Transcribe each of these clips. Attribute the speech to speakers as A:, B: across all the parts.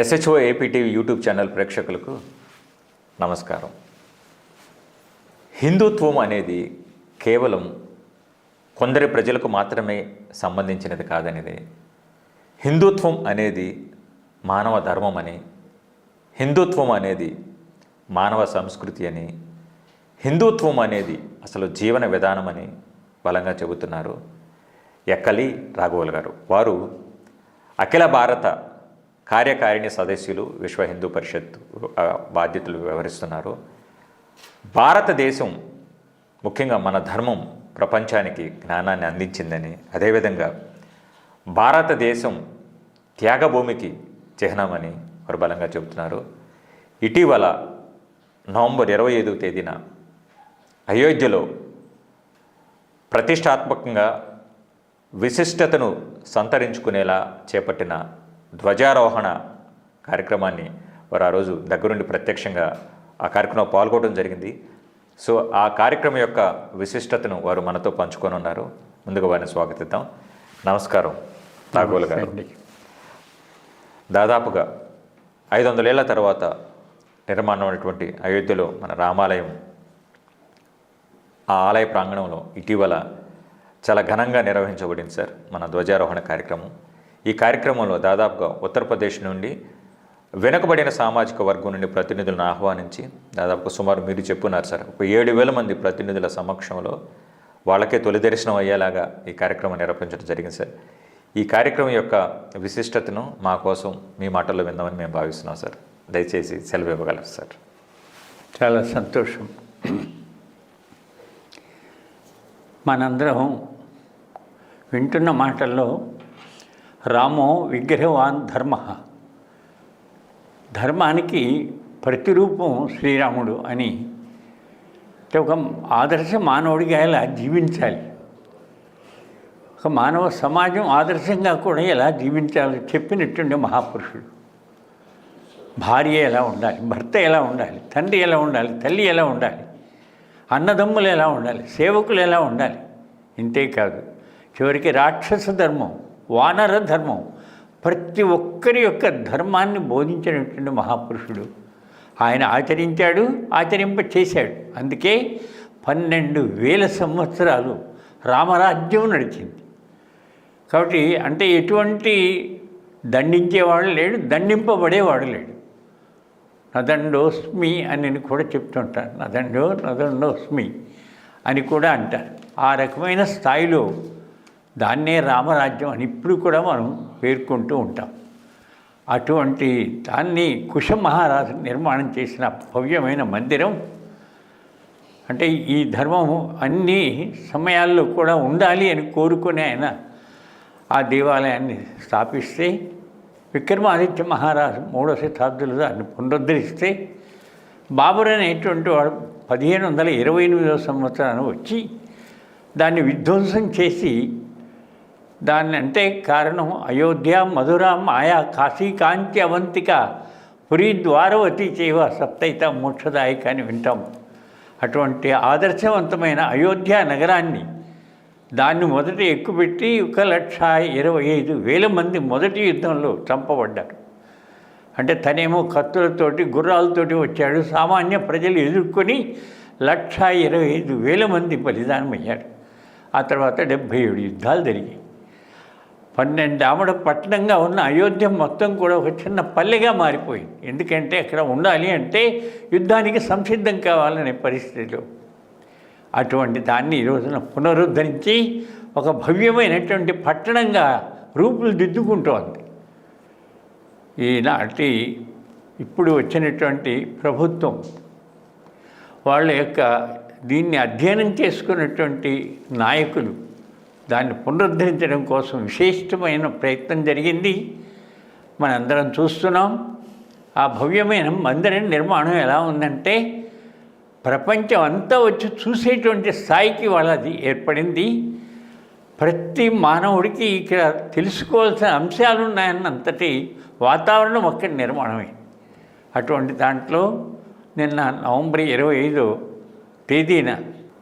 A: SHO APTV YouTube channel ప్రేక్షకులకు నమస్కారం. హిందుత్వం అనేది కేవలం కొందరి ప్రజలకు మాత్రమే సంబంధించినది కాదనేది. హిందుత్వం అనేది మానవ ధర్మం అని హిందుత్వం అనేది మానవ సంస్కృతి అని హిందుత్వం అనేది అసలు జీవన విధానం అని బలంగా చెబుతున్నారు ఎక్కలి రాఘవల్ గారు. వారు అఖిల భారత కార్యకారిణి సదస్యులు విశ్వ హిందూ పరిషత్ బాధ్యతలు వ్యవహరిస్తున్నారు. భారతదేశం ముఖ్యంగా మన ధర్మం ప్రపంచానికి జ్ఞానాన్ని అందించిందని అదేవిధంగా భారతదేశం త్యాగభూమికి చిహ్నమని వారు బలంగా చెబుతున్నారు. ఇటీవల నవంబర్ ఇరవై ఐదవ తేదీన అయోధ్యలో ప్రతిష్టాత్మకంగా విశిష్టతను సంతరించుకునేలా చేపట్టిన ధ్వజారోహణ కార్యక్రమాన్ని వారు ఆ రోజు దగ్గరుండి ప్రత్యక్షంగా ఆ కార్యక్రమంలో పాల్గొనడం జరిగింది. సో ఆ కార్యక్రమం యొక్క విశిష్టతను వారు మనతో పంచుకొని ఉన్నారు ముందుగా వారిని స్వాగతిద్దాం. నమస్కారం రాఘవులు గారు. దాదాపుగా ఐదు వందలేళ్ళ తర్వాత నిర్మాణం అయినటువంటి అయోధ్యలో మన రామాలయం ఆ ఆలయ ప్రాంగణంలో ఇటీవల చాలా ఘనంగా నిర్వహించబడింది సార్ మన ధ్వజారోహణ కార్యక్రమం. ఈ కార్యక్రమంలో దాదాపుగా ఉత్తరప్రదేశ్ నుండి వెనుకబడిన సామాజిక వర్గం నుండి ప్రతినిధులను ఆహ్వానించి దాదాపు సుమారు మీరు చెప్పున్నారు సార్ ఒక ఏడు వేల మంది ప్రతినిధుల సమక్షంలో వాళ్ళకే తొలి దర్శనం అయ్యేలాగా ఈ కార్యక్రమం నిర్వహించడం జరిగింది సార్. ఈ కార్యక్రమం యొక్క విశిష్టతను మా కోసం మీ మాటల్లో విందామని మేము భావిస్తున్నాం సార్. దయచేసి సెలవు ఇవ్వగలరు సార్.
B: చాలా సంతోషం. మనందరం వింటున్న మాటల్లో రామో విగ్రహవాన్ ధర్మ. ధర్మానికి ప్రతిరూపం శ్రీరాముడు అని. ఒక ఆదర్శ మానవుడిగా ఎలా జీవించాలి? ఒక మానవ సమాజం ఆదర్శంగా కూడా ఎలా జీవించాలి చెప్పినట్టుండే మహాపురుషుడు. భార్య ఎలా ఉండాలి? భర్త ఎలా ఉండాలి? తండ్రి ఎలా ఉండాలి? తల్లి ఎలా ఉండాలి? అన్నదమ్ములు ఎలా ఉండాలి? సేవకులు ఎలా ఉండాలి? ఇంతే కాదు. చివరికి రాక్షస ధర్మం. వానర ధర్మం. ప్రతి ఒక్కరి యొక్క ధర్మాన్ని బోధించినటువంటి మహాపురుషుడు. ఆయన ఆచరించాడు ఆచరింప చేశాడు అందుకే పన్నెండు వేల సంవత్సరాలు రామరాజ్యం నడిచింది. కాబట్టి అంటే ఎటువంటి దండించేవాడు లేడు దండింపబడేవాడు లేడు. నదండోస్మి అని నేను కూడా చెప్తుంటాను. నదండో నదండోస్మి అని కూడా అంటారు. ఆ రకమైన స్థాయిలో దాన్నే రామరాజ్యం అని ఇప్పుడు కూడా మనం పేర్కొంటూ ఉంటాం. అటువంటి దాన్ని కుష మహారాజు నిర్మాణం చేసిన భవ్యమైన మందిరం అంటే ఈ ధర్మం అన్ని సమయాల్లో కూడా ఉండాలి అని కోరుకునే ఆయన ఆ దేవాలయాన్ని స్థాపిస్తే విక్రమాదిత్య మహారాజు మూడో శతాబ్దులు దాన్ని పునరుద్ధరిస్తే బాబర్ అనేటువంటి వాడు పదిహేను వందల ఇరవై ఎనిమిదవ సంవత్సరాన్ని వచ్చి దాన్ని విధ్వంసం చేసి దాన్ని అంటే కారణం అయోధ్య మధుర మాయా కాశీ కాంతి అవంతిక పురి ద్వారవతి చేవ సప్తైత మోక్షదాయిక అని వింటాం. అటువంటి ఆదర్శవంతమైన అయోధ్య నగరాన్ని దాన్ని మొదట ఎక్కుపెట్టి ఒక లక్ష ఇరవై ఐదు వేల మంది మొదటి యుద్ధంలో చంపబడ్డారు. అంటే తనేమో కత్తులతోటి గుర్రాలతోటి వచ్చాడు. సామాన్య ప్రజలు ఎదుర్కొని లక్ష ఇరవై ఐదు వేల మంది బలిదానమయ్యారు. ఆ తర్వాత డెబ్భై ఏడు యుద్ధాలు జరిగాయి. పన్నెండు ఆమడ పట్టణంగా ఉన్న అయోధ్య మొత్తం కూడా ఒక చిన్న పల్లెగా మారిపోయింది. ఎందుకంటే అక్కడ ఉండాలి అంటే యుద్ధానికి సంసిద్ధం కావాలనే పరిస్థితిలో అటువంటి దాన్ని ఈ రోజున పునరుద్ధరించి ఒక భవ్యమైనటువంటి పట్టణంగా రూపులు దిద్దుకుంటోంది. ఈనాటి ఇప్పుడు వచ్చినటువంటి ప్రభుత్వం వాళ్ళ యొక్క దీన్ని అధ్యయనం చేసుకున్నటువంటి నాయకులు దాన్ని పునరుద్ధరించడం కోసం విశిష్టమైన ప్రయత్నం జరిగింది. మనందరం చూస్తున్నాం. ఆ భవ్యమైన మందిరం నిర్మాణం ఎలా ఉందంటే ప్రపంచం అంతా వచ్చి చూసేటువంటి స్థాయికి వాళ్ళది ఏర్పడింది. ప్రతి మానవుడికి ఇక్కడ తెలుసుకోవాల్సిన అంశాలు ఉన్నాయన్నంతటి వాతావరణం ఒక్కటి నిర్మాణమే. అటువంటి దాంట్లో నిన్న నవంబర్ ఇరవై ఐదో తేదీన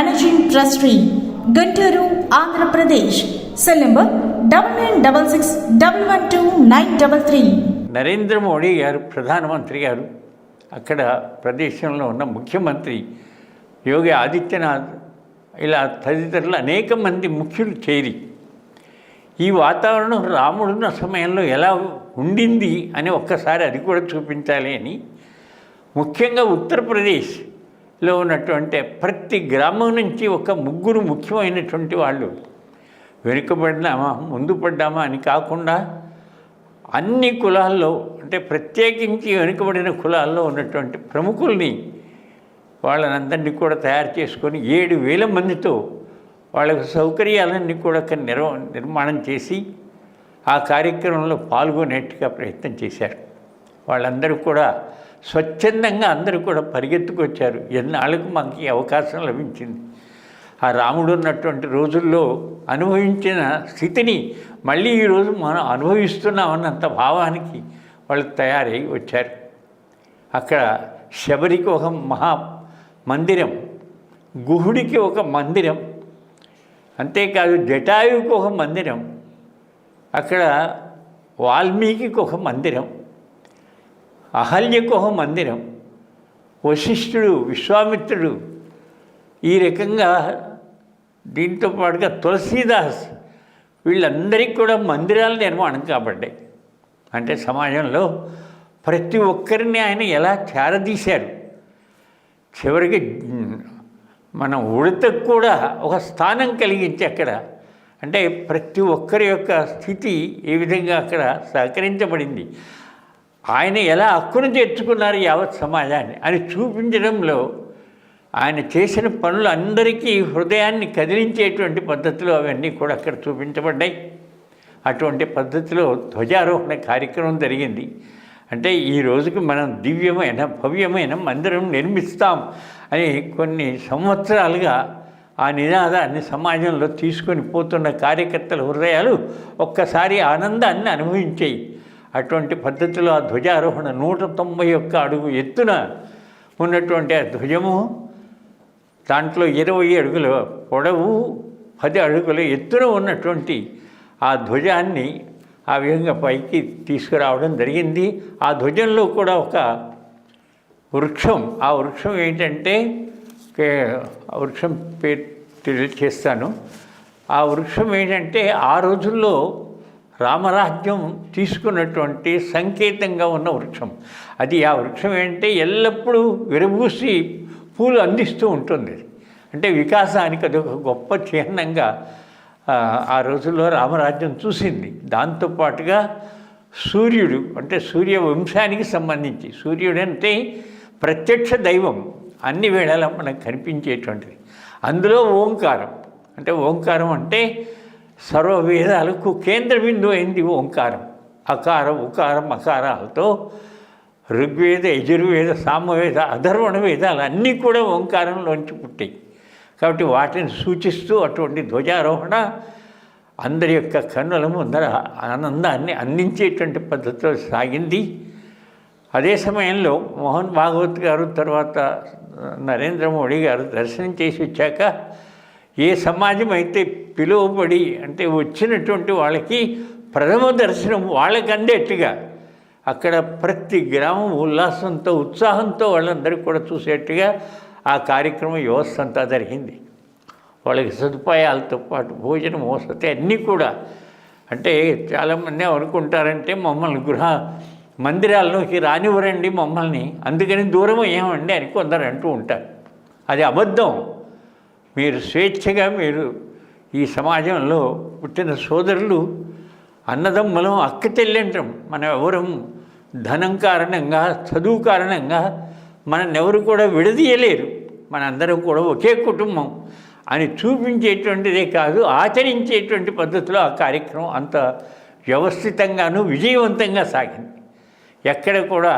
C: managing trustee Guntur Andhra Pradesh cell number double nine double six double one two nine double three
B: Narendra Modi garu ప్రధానమంత్రి గారు అక్కడ ప్రదేశంలో ఉన్న ముఖ్యమంత్రి యోగి ఆదిత్యనాథ్ ఇలా తదితరులు అనేక మంది ముఖ్యులు చేరి ఈ వాతావరణం రాముడున్న సమయంలో ఎలా ఉండింది అని ఒక్కసారి అది కూడా చూపించాలి అని ముఖ్యంగా ఉత్తరప్రదేశ్ లో ఉన్నటువంటి ప్రతి గ్రామం నుంచి ఒక ముగ్గురు ముఖ్యమైనటువంటి వాళ్ళు. వెనుకబడినామా ముందు పడ్డామా అని కాకుండా అన్ని కులాల్లో అంటే ప్రత్యేకించి వెనుకబడిన కులాల్లో ఉన్నటువంటి ప్రముఖుల్ని వాళ్ళనందరినీ కూడా తయారు చేసుకొని ఏడు వేల మందితో వాళ్ళకు సౌకర్యాలన్నీ కూడా నిర్వ నిర్మాణం చేసి ఆ కార్యక్రమంలో పాల్గొనేట్టుగా ప్రయత్నం చేశారు. వాళ్ళందరూ కూడా స్వచ్ఛందంగా అందరూ కూడా పరిగెత్తుకొచ్చారు. ఎన్నాళ్ళకు మనకి అవకాశం లభించింది. ఆ రాముడు ఉన్నటువంటి రోజుల్లో అనుభవించిన స్థితిని మళ్ళీ ఈరోజు మనం అనుభవిస్తున్నామన్నంత భావానికి వాళ్ళు తయారై వచ్చారు. అక్కడ శబరికి ఒక మహా మందిరం గుహుడికి ఒక మందిరం అంతేకాదు జటాయువుకి ఒక మందిరం అక్కడ వాల్మీకి ఒక మందిరం అహల్యకు మందిరం. వశిష్ఠుడు విశ్వామిత్రుడు ఈ రకంగా దీంతో పాటుగా తులసీదాస్ వీళ్ళందరికీ కూడా మందిరాల నిర్మాణం కాబడ్డాయి అంటే సమాజంలో ప్రతి ఒక్కరిని ఆయన ఎలా చేరదీశారు? చివరికి మన ఉడతకు కూడా ఒక స్థానం కలిగించి అక్కడ అంటే ప్రతి ఒక్కరి యొక్క స్థితి ఏ విధంగా అక్కడ సహకరించబడింది? ఆయన ఎలా హక్కును తెచ్చుకున్నారు యావత్ సమాజాన్ని అని చూపించడంలో ఆయన చేసిన పనులు అందరికీ హృదయాన్ని కదిలించేటువంటి పద్ధతిలో అవన్నీ కూడా అక్కడ చూపించబడ్డాయి. అటువంటి పద్ధతిలో ధ్వజారోహణ కార్యక్రమం జరిగింది. అంటే ఈ రోజుకి మనం దివ్యమైన భవ్యమైన మందిరం నిర్మిస్తాం అని కొన్ని సంవత్సరాలుగా ఆ నినాదాన్ని సమాజంలో తీసుకొని పోతున్న కార్యకర్తల హృదయాలు ఒక్కసారి ఆనందాన్ని అనుభవించాయి. అటువంటి పద్ధతిలో ఆ ధ్వజారోహణ నూట తొంభై ఒక్క అడుగు ఎత్తున ఉన్నటువంటి ఆ ధ్వజము దాంట్లో ఇరవై అడుగుల పొడవు పది అడుగుల ఎత్తున ఉన్నటువంటి ఆ ధ్వజాన్ని ఆ విధంగా పైకి తీసుకురావడం జరిగింది. ఆ ధ్వజంలో కూడా ఒక వృక్షం ఆ వృక్షం ఏంటంటే వృక్షం పేరు తెలియచేస్తాను ఆ వృక్షం ఏంటంటే ఆ రోజుల్లో రామరాజ్యం తీసుకున్నటువంటి సంకేతంగా ఉన్న వృక్షం. అది ఆ వృక్షం ఏంటంటే ఎల్లప్పుడూ విరబూసి పూలు అందిస్తూ ఉంటుంది. అంటే వికాసానికి అది ఒక గొప్ప చిహ్నంగా ఆ, రోజుల్లో రామరాజ్యం చూసింది. దాంతోపాటుగా సూర్యుడు అంటే సూర్య వంశానికి సంబంధించి సూర్యుడు అంటే ప్రత్యక్ష దైవం అన్ని వేళలా మనకు కనిపించేటువంటిది. అందులో ఓంకారం అంటే ఓంకారం అంటే సర్వ వేదాలకు కేంద్ర బిందువు అయింది ఓంకారం. అకారం ఉకారం అకారాలతో ఋగ్వేద యజుర్వేద సామవేద అధర్వణ వేదాలు అన్నీ కూడా ఓంకారంలోంచి పుట్టాయి. కాబట్టి వాటిని సూచిస్తూ అటువంటి ధ్వజారోహణ అందరి యొక్క కన్నుల ముందర ఆనందాన్ని అందించేటువంటి పద్ధతిలో సాగింది. అదే సమయంలో మోహన్ భాగవత్ గారు తర్వాత నరేంద్ర మోడీ గారు దర్శనం చేసి వచ్చాక ఏ సమాజం అయితే పిలువబడి అంటే వచ్చినటువంటి వాళ్ళకి ప్రథమ దర్శనం వాళ్ళకి అందేట్టుగా అక్కడ ప్రతి గ్రామం ఉల్లాసంతో ఉత్సాహంతో వాళ్ళందరూ కూడా చూసేట్టుగా ఆ కార్యక్రమం వ్యవస్థ అంతా జరిగింది. వాళ్ళకి సదుపాయాలతో పాటు భోజనం వసతి అన్నీ కూడా. అంటే చాలామంది అనుకుంటారంటే మమ్మల్ని గృహ మందిరాల్లోకి రానివ్వరండి మమ్మల్ని. అందుకని దూరం అయ్యామండి అని కొందరు అంటూ ఉంటారు. అది అబద్ధం. మీరు స్వేచ్ఛగా మీరు ఈ సమాజంలో పుట్టిన సోదరులు అన్నదమ్ములం అక్క చెల్లెంటం మనం ఎవరం ధనం కారణంగా చదువు కారణంగా మనల్ని ఎవరు కూడా విడదీయలేరు. మనందరం కూడా ఒకే కుటుంబం అని చూపించేటువంటిదే కాదు ఆచరించేటువంటి పద్ధతిలో ఆ కార్యక్రమం అంత వ్యవస్థితంగాను విజయవంతంగా సాగింది. ఎక్కడ కూడా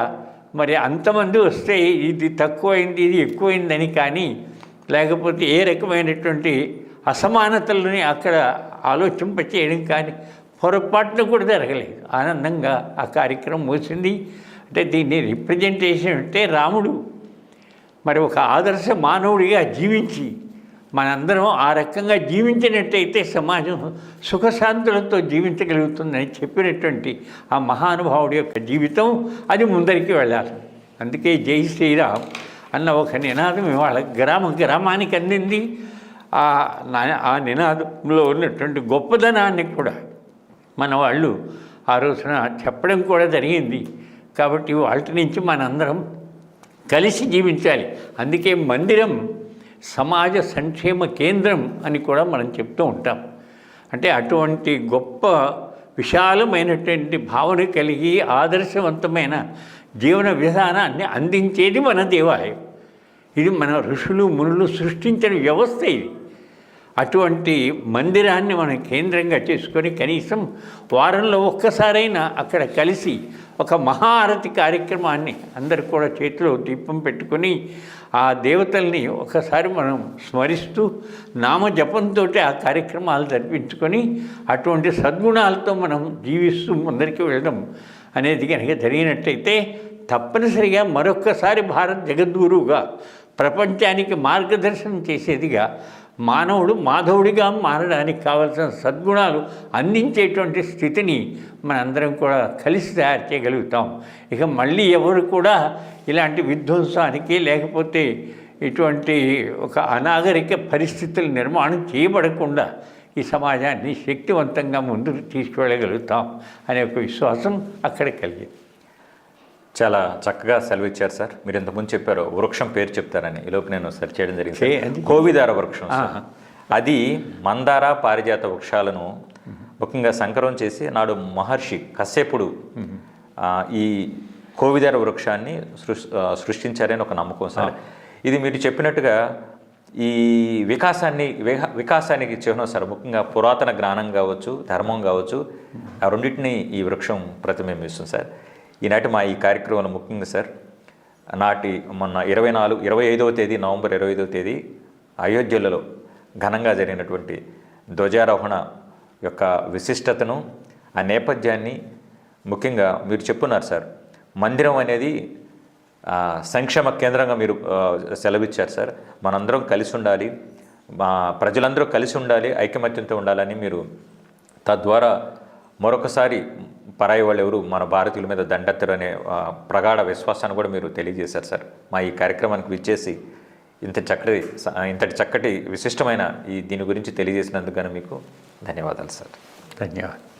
B: మరి అంతమంది వస్తే ఇది తక్కువైంది ఇది ఎక్కువైందని కానీ లేకపోతే ఏ రకమైనటువంటి అసమానతలని అక్కడ ఆలోచింప చేయడం కానీ పొరపాటున కూడా జరగలేదు. ఆనందంగా ఆ కార్యక్రమం ముగిసింది. అంటే దీన్ని రిప్రజెంటేషన్ అంటే రాముడు మరి ఒక ఆదర్శ మానవుడిగా జీవించి మనందరం ఆ రకంగా జీవించినట్టయితే సమాజం సుఖశాంతులతో జీవించగలుగుతుందని చెప్పినటువంటి ఆ మహానుభావుడి యొక్క జీవితం అది ముందరికి వెళ్ళాలి. అందుకే జై శ్రీరామ్. అన్న ఒక నినాదం ఇవాళ గ్రామ గ్రామానికి అందింది. ఆ నినాదంలో ఉన్నటువంటి గొప్పదనాన్ని కూడా మన వాళ్ళు ఆ రోజున చెప్పడం కూడా జరిగింది. కాబట్టి వాటి నుంచి మనందరం కలిసి జీవించాలి. అందుకే మందిరం సమాజ సంక్షేమ కేంద్రం అని కూడా మనం చెప్తూ ఉంటాం. అంటే అటువంటి గొప్ప విశాలమైనటువంటి భావన కలిగి ఆదర్శవంతమైన జీవన విధానాన్ని అందించేది మన దేవాలయం. ఇది మన ఋషులు మునులు సృష్టించిన వ్యవస్థ ఇది. అటువంటి మందిరాన్ని మనం కేంద్రంగా చేసుకొని కనీసం వారంలో ఒక్కసారైనా అక్కడ కలిసి ఒక మహారతి కార్యక్రమాన్ని అందరు కూడా చేతిలో దీపం పెట్టుకొని ఆ దేవతల్ని ఒకసారి మనం స్మరిస్తూ నామ జపంతో ఆ కార్యక్రమాలు జరిపించుకొని అటువంటి సద్గుణాలతో మనం జీవిస్తూ ముందరికి వెళ్ళడం అనేది కనుక జరిగినట్టయితే తప్పనిసరిగా మరొక్కసారి భారత్ జగద్గురువుగా ప్రపంచానికి మార్గదర్శనం చేసేదిగా మానవుడు మాధవుడిగా మారడానికి కావలసిన సద్గుణాలు అందించేటువంటి స్థితిని మనందరం కూడా కలిసి తయారు చేయగలుగుతాం. ఇక మళ్ళీ ఎవరు కూడా ఇలాంటి విధ్వంసానికి లేకపోతే ఇటువంటి ఒక అనాగరిక పరిస్థితులు నిర్మాణం చేయబడకుండా ఈ సమాజాన్ని శక్తివంతంగా ముందుకు తీసుకువెళ్ళగలుగుతాం అనే ఒక విశ్వాసం అక్కడ కలిగింది.
A: చాలా చక్కగా సెలవిచ్చారు సార్. మీరు ఇంతకుముందు చెప్పారు వృక్షం పేరు చెప్తారని. ఈలోపు నేను సెర్చ్ చేయడం జరిగింది సార్. కోవిదార వృక్షం సార్. అది మందార పారిజాత వృక్షాలను ముఖ్యంగా సంకరం చేసి నాడు మహర్షి కశ్యపుడు ఈ కోవిదార వృక్షాన్ని సృష్టించారని ఒక నమ్మకం సార్. ఇది మీరు చెప్పినట్టుగా ఈ వికాసాన్ని వికాసానికి చిహ్నం సార్ ముఖ్యంగా పురాతన జ్ఞానం కావచ్చు ధర్మం కావచ్చు ఆ రెండింటిని ఈ వృక్షం ప్రతిబింబిస్తుంది సార్. ఈనాటి మా ఈ కార్యక్రమంలో ముఖ్యంగా సార్ నాటి మొన్న ఇరవై నాలుగు ఇరవై ఐదవ తేదీ నవంబర్ ఇరవై ఐదవ తేదీ అయోధ్యలలో ఘనంగా జరిగినటువంటి ధ్వజారోహణ యొక్క విశిష్టతను ఆ నేపథ్యాన్ని ముఖ్యంగా మీరు చెప్పున్నారు సార్. మందిరం అనేది సంక్షేమ కేంద్రంగా మీరు సెలవిచ్చారు సార్. మనందరం కలిసి ఉండాలి. మా ప్రజలందరూ కలిసి ఉండాలి ఐకమత్యంతో ఉండాలని మీరు తద్వారా మరొకసారి పరాయి వాళ్ళు ఎవరు మన భారతీయుల మీద దండెత్తరు అనే ప్రగాఢ విశ్వాసాన్ని కూడా మీరు తెలియజేశారు సార్. మా ఈ కార్యక్రమానికి విచ్చేసి ఇంత చక్కటి ఇంతటి చక్కటి విశిష్టమైన ఈ దీని గురించి తెలియజేసినందుకు మీకు ధన్యవాదాలు సార్.
B: ధన్యవాదాలు.